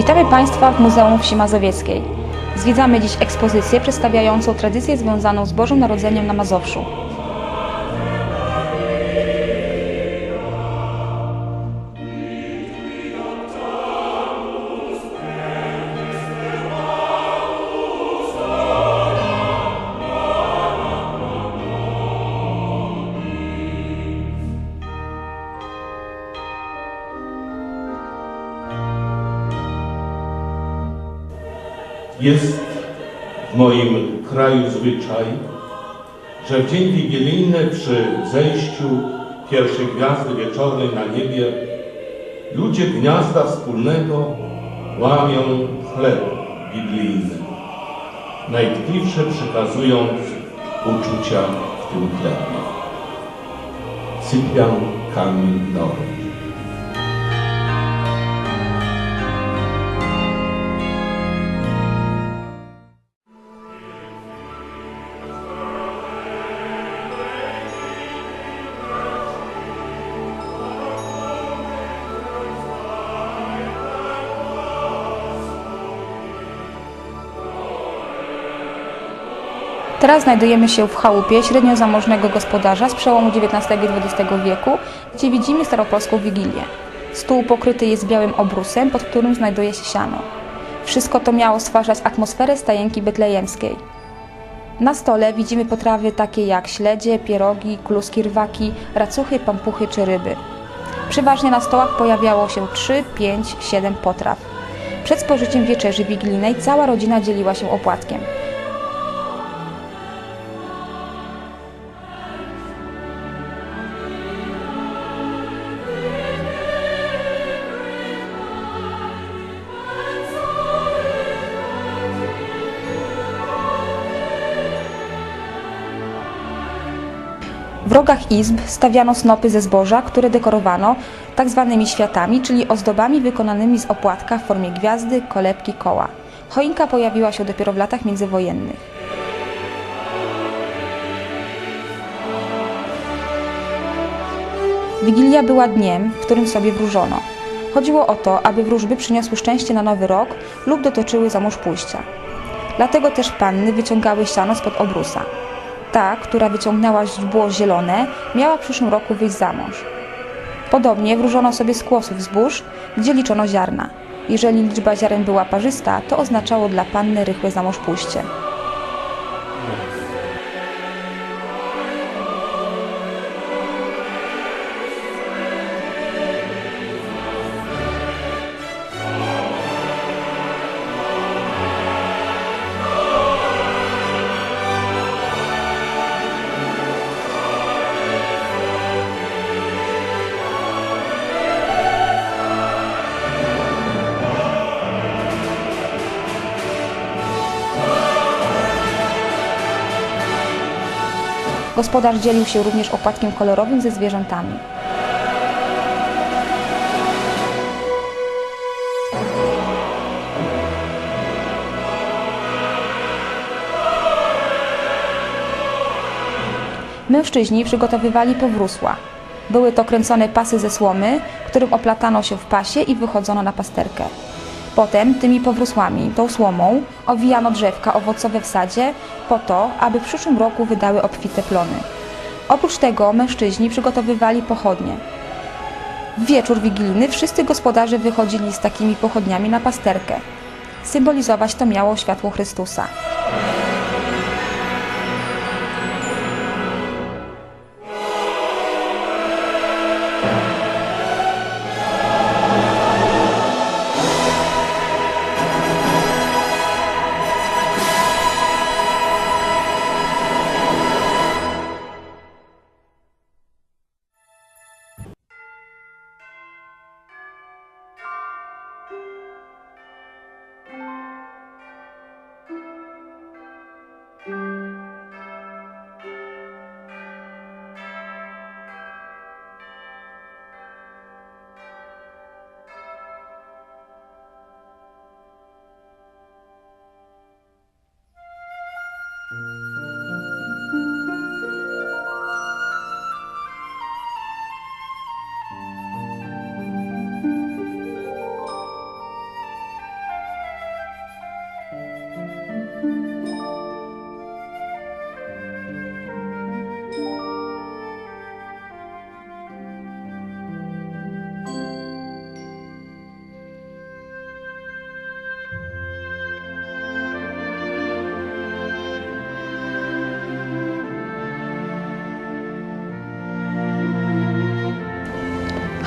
Witamy Państwa w Muzeum Wsi Mazowieckiej. Zwiedzamy dziś ekspozycję przedstawiającą tradycję związaną z Bożym Narodzeniem na Mazowszu. Jest w moim kraju zwyczaj, że w dzień wigilijny przy zejściu pierwszej gwiazdy wieczornej na niebie ludzie gniazda wspólnego łamią chleb biblijny, najtkliwsze przekazując uczucia w tym chlebie. Cyprian Kamil Norwid. Teraz znajdujemy się w chałupie średnio zamożnego gospodarza z przełomu XIX i XX wieku, gdzie widzimy staropolską wigilię. Stół pokryty jest białym obrusem, pod którym znajduje się siano. Wszystko to miało stwarzać atmosferę stajenki betlejemskiej. Na stole widzimy potrawy takie jak śledzie, pierogi, kluski rwaki, racuchy, pampuchy czy ryby. Przeważnie na stołach pojawiało się 3, 5, 7 potraw. Przed spożyciem wieczerzy wigilijnej cała rodzina dzieliła się opłatkiem. W rogach izb stawiano snopy ze zboża, które dekorowano tak zwanymi światami, czyli ozdobami wykonanymi z opłatka w formie gwiazdy, kolebki, koła. Choinka pojawiła się dopiero w latach międzywojennych. Wigilia była dniem, w którym sobie wróżono. Chodziło o to, aby wróżby przyniosły szczęście na nowy rok lub dotoczyły za mąż pójścia. Dlatego też panny wyciągały siano spod obrusa. Ta, która wyciągnęła źdźbło zielone, miała w przyszłym roku wyjść za mąż. Podobnie wróżono sobie z kłosów zbóż, gdzie liczono ziarna. Jeżeli liczba ziaren była parzysta, to oznaczało dla panny rychłe za mąż pójście. Gospodarz dzielił się również opłatkiem kolorowym ze zwierzętami. Mężczyźni przygotowywali powrósła. Były to kręcone pasy ze słomy, którym oplatano się w pasie i wychodzono na pasterkę. Potem tymi powrósłami, tą słomą, owijano drzewka owocowe w sadzie po to, aby w przyszłym roku wydały obfite plony. Oprócz tego mężczyźni przygotowywali pochodnie. W wieczór wigilijny wszyscy gospodarze wychodzili z takimi pochodniami na pasterkę. Symbolizować to miało światło Chrystusa.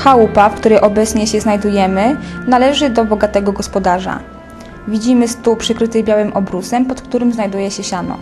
Chałupa, w której obecnie się znajdujemy, należy do bogatego gospodarza. Widzimy stół przykryty białym obrusem, pod którym znajduje się siano.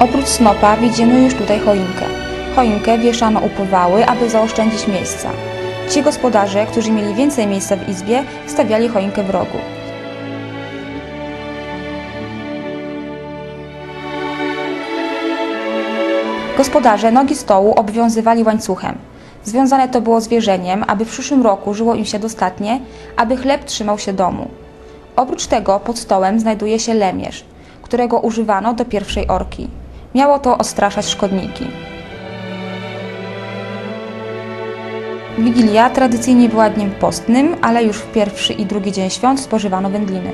Oprócz snopa widzimy już tutaj choinkę. Choinkę wieszano u powały, aby zaoszczędzić miejsca. Ci gospodarze, którzy mieli więcej miejsca w izbie, stawiali choinkę w rogu. Gospodarze nogi stołu obwiązywali łańcuchem. Związane to było zwierzeniem, aby w przyszłym roku żyło im się dostatnie, aby chleb trzymał się domu. Oprócz tego pod stołem znajduje się lemierz, którego używano do pierwszej orki. Miało to odstraszać szkodniki. Wigilia tradycyjnie była dniem postnym, ale już w pierwszy i drugi dzień świąt spożywano wędliny.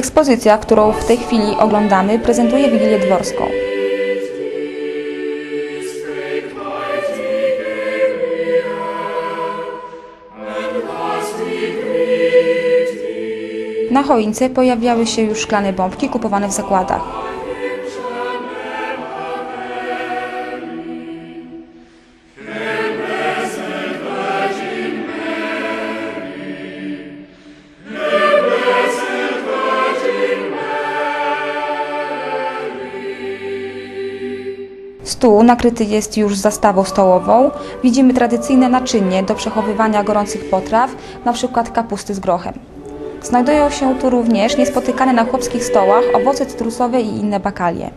Ekspozycja, którą w tej chwili oglądamy, prezentuje Wigilię Dworską. Na choince pojawiały się już szklane bombki kupowane w zakładach. Stół nakryty jest już zastawą stołową. Widzimy tradycyjne naczynie do przechowywania gorących potraw, np. kapusty z grochem. Znajdują się tu również niespotykane na chłopskich stołach owoce cytrusowe i inne bakalie.